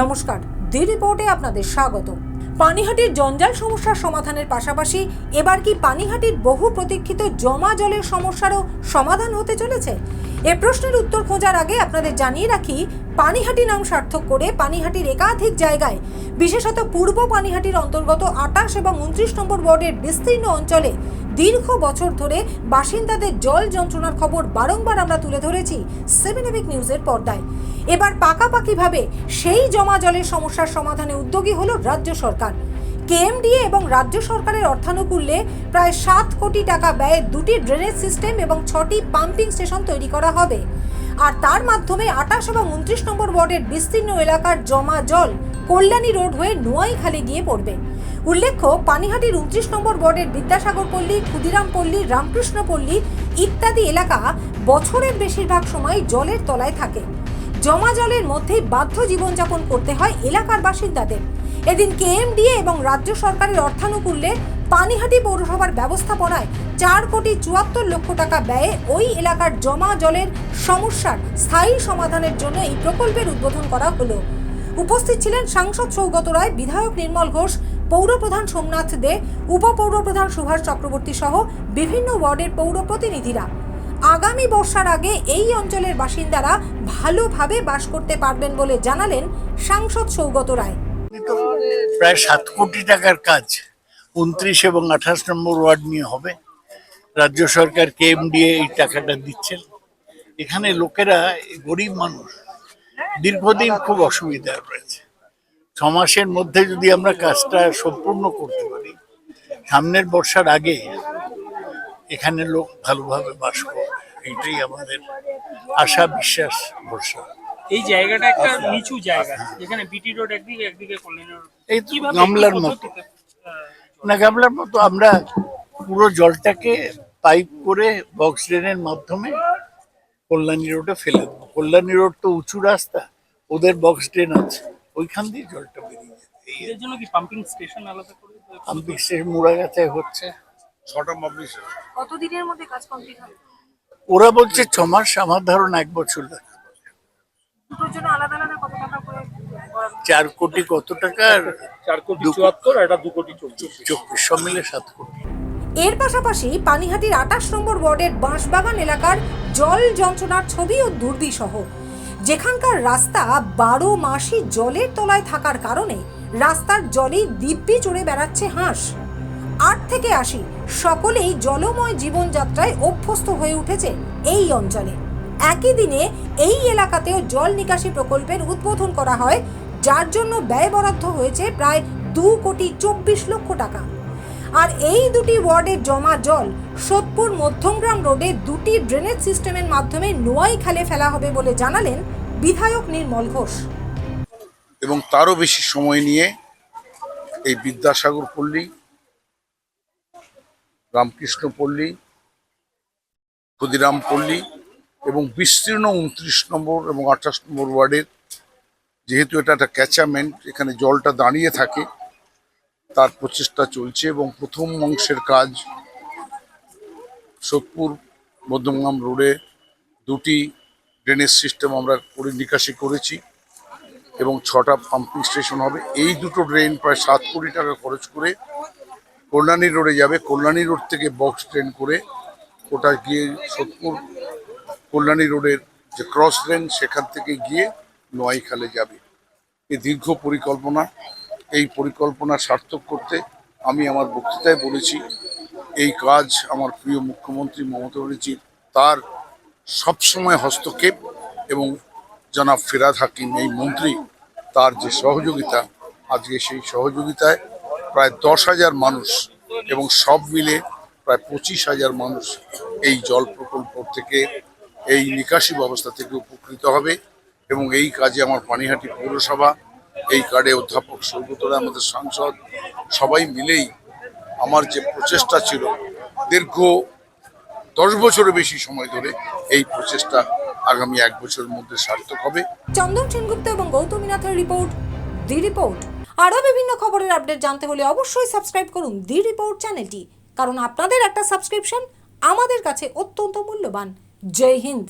নমস্কার দি রিপোর্টে আপনাদের স্বাগত। পানিহাটির জঞ্জাল সমস্যার সমাধানের পাশাপাশি এবার কি পানিহাটির বহু প্রতীক্ষিত জমা জলের সমস্যারও সমাধান হতে চলেছে? এ প্রশ্নের উত্তর খোঁজার আগে আপনাদের জানিয়ে রাখি, পানিহাটি নাম সার্থক করে পানিহাটির একাধিক জায়গায়, বিশেষত পূর্ব পানিহাটির অন্তর্গত আটাশ এবং উনত্রিশ নম্বর ওয়ার্ডের বিস্তীর্ণ অঞ্চলে দীর্ঘ বছর ধরে বাসিন্দাদের জল যন্ত্রণার খবর বারংবার আমরা তুলে ধরেছি সেভেন এবিক নিউজের পর্দায়। এবার পাকাপাকিভাবে সেই জমা জলের সমস্যার সমাধানে উদ্যোগী হলো রাজ্য সরকার। কেএমডিএ এবং রাজ্য সরকারের অর্থানুকূল্যে প্রায় সাত কোটি টাকা ব্যয়ে দুটি ড্রেনেজ সিস্টেম এবং ছটি পাম্পিং স্টেশন তৈরি করা হবে। আর তার মাধ্যমে আটাশ এবং উনত্রিশ নম্বর ওয়ার্ডের বিস্তীর্ণ এলাকার জমা জল কল্যাণী রোড হয়ে নোয়াইখালে গিয়ে পড়বে। উল্লেখ্য, পানিহাটির উনত্রিশ নম্বর ওয়ার্ডের বিদ্যাসাগর পল্লী, ক্ষুদিরাম পল্লী, রামকৃষ্ণ পল্লী ইত্যাদি এলাকা বছরের বেশিরভাগ সময় জলের তলায় থাকে। জমা জলের মধ্যেই বাধ্য জীবনযাপন করতে হয় এলাকার বাসিন্দাদের। এদিন কেএমডিএ এবং রাজ্য সরকারের অর্থানুকূল্যে পানিহাটি পৌরসভার ব্যবস্থাপনায় চার কোটি চুয়াত্তর লক্ষ টাকা ব্যয়ে ওই এলাকার জমা জলের সমস্যার স্থায়ী সমাধানের জন্য এই প্রকল্পের উদ্বোধন করা হলো। উপস্থিত ছিলেন সাংসদ সৌগত রায়, বিধায়ক নির্মল ঘোষ পৌরপ্রধান সোমনাথ দে, উপপৌরপ্রধান সুভাষ চক্রবর্তী সহ বিভিন্ন ওয়ার্ডের পৌর প্রতিনিধিরা আগামী বর্ষার আগে এই অঞ্চলের বাসিন্দারা ভালোভাবে বাস করতে পারবেন বলে জানালেন সাংসদ সৌগত রায়। প্রায় সাত কোটি টাকার কাজ উনত্রিশ এবং আঠাশ নম্বর ওয়ার্ড নিয়ে হবে। রাজ্য সরকার কেএমডিএ এই টাকাটা দিচ্ছেন। এখানে লোকেরা গরিব মানুষ, দীর্ঘদিন খুব অসুবিধায় রয়েছে। ছ মাসের মধ্যে যদি আমরা কাজটা সম্পূর্ণ করতে পারি সামনের বর্ষার আগে এখানে লোক ভালোভাবে বাস করবে এইটাই আমাদের আশা বিশ্বাস ভরসা। এই জায়গাটা একটা নিচু জায়গা যেখানে বিটি রোড একদিকে একদিকে এই তো গামলার মতো। না গামলার মতো আমরা পুরো জলটাকে পাইপ করে বক্স ড্রেনের মাধ্যমে কল্যাণী রোডে ফেলে দেবো। কল্যাণী রোড তো উঁচু রাস্তা ওদের বক্স ড্রেন আছে। ওইখান দিয়ে জলটা বেরিয়ে এই এর জন্য কি পাম্পিং স্টেশন আলাদা করে পাম্পিং স্টেশন মুড়াগাছায় হচ্ছে। ছটা পাবলিশ কতদিনের মধ্যে কাজ কমপ্লিট হবে? ওরা বলছে ছ মাস আমার ধারণা এক বছর লাগে দুটোর জন্য আলাদা আলাদা কত টাকা করে চার কোটি কত টাকা আর চার কোটি দু- চুয়াত্তর এটা দু কোটি চব্বিশ। সব মিলে সাত কোটি। এর পাশাপাশি পানিহাটির আটাশ নম্বর ওয়ার্ডের বাঁশবাগান এলাকার জল যন্ত্রণার ছবি ও দুর্দিসহ যেখানকার রাস্তা বারো মাসই জলের তলায় থাকার কারণে রাস্তার জলেই দিব্যি চড়ে বেড়াচ্ছে হাঁস। আট থেকে আশি, সকলেই জলময় জীবনযাত্রায় অভ্যস্ত হয়ে উঠেছে এই অঞ্চলে। একই দিনে এই এলাকাতেও জল নিকাশি প্রকল্পের উদ্বোধন করা হয়, যার জন্য ব্যয় বরাদ্দ হয়েছে প্রায় দু কোটি চব্বিশ লক্ষ টাকা। আর এই দুটি ওয়ার্ডের জমা জল, সোদপুর মধ্যমগ্রাম রোডে দুটি ড্রেনেজ সিস্টেমের মাধ্যমে নোয়াই খালে ফেলা হবে বলে জানালেন বিধায়ক নির্মল ঘোষ। এবং তারও বেশি সময় নিয়ে এই বিদ্যাসাগর পল্লী, রামকৃষ্ণ পল্লী, ক্ষুদিরাম পল্লী এবং বিস্তীর্ণ উনত্রিশ নম্বর এবং আঠাশ নম্বর ওয়ার্ডের, যেহেতু এটা একটা ক্যাচামেন্ট এখানে জলটা দাঁড়িয়ে থাকে তার প্রচেষ্টা চলছে এবং প্রথম অংশের কাজ সোদপুর মধ্যমগ্রাম রোডে দুটি ড্রেনেজ সিস্টেম আমরা করে নিকাশি করেছি এবং ছটা পাম্পিং স্টেশন হবে। এই দুটো ড্রেন প্রায় সাত কোটি টাকা খরচ করে কল্যাণী রোডে যাবে। কল্যাণী রোড থেকে বক্স ট্রেন করে ওটা গিয়ে সোদপুর কল্যাণী রোডের যে ক্রস ড্রেন সেখান থেকে গিয়ে নোয়াইখালে যাবে। এ দীর্ঘ পরিকল্পনা। এই পরিকল্পনা সার্থক করতে আমি আমার বক্তৃতায় বলেছি, এই কাজ আমার প্রিয় মুখ্যমন্ত্রী মমতা ব্যানার্জির তার সবসময় হস্তক্ষেপ এবং জনাব ফিরাদ হাকিম, এই মন্ত্রী, তার যে সহযোগিতা, আজকে সেই সহযোগিতায় প্রায় দশ হাজার মানুষ এবং সব মিলে প্রায় পঁচিশ হাজার মানুষ এই জল প্রকল্প থেকে, এই নিকাশি ব্যবস্থা থেকে উপকৃত হবে এবং এই কাজে আমার পানিহাটি পৌরসভা এই কার্ডে অধ্যাপক সৌগতরা আমাদের সাংসদ, সবাই মিলেই আমার যে প্রচেষ্টা ছিল, দীর্ঘ দশ বছরের বেশি সময় ধরে এই প্রচেষ্টা আগামী এক বছরের মধ্যে সার্থক হবে। চন্দন সেনগুপ্ত এবং গৌতমী নাথের রিপোর্ট, দি রিপোর্ট। আরও বিভিন্ন খবরের আপডেট জানতে হলে অবশ্যই সাবস্ক্রাইব করুন দি রিপোর্ট চ্যানেলটি, কারণ আপনাদের একটা সাবস্ক্রিপশন আমাদের কাছে অত্যন্ত মূল্যবান। জয় হিন্দ।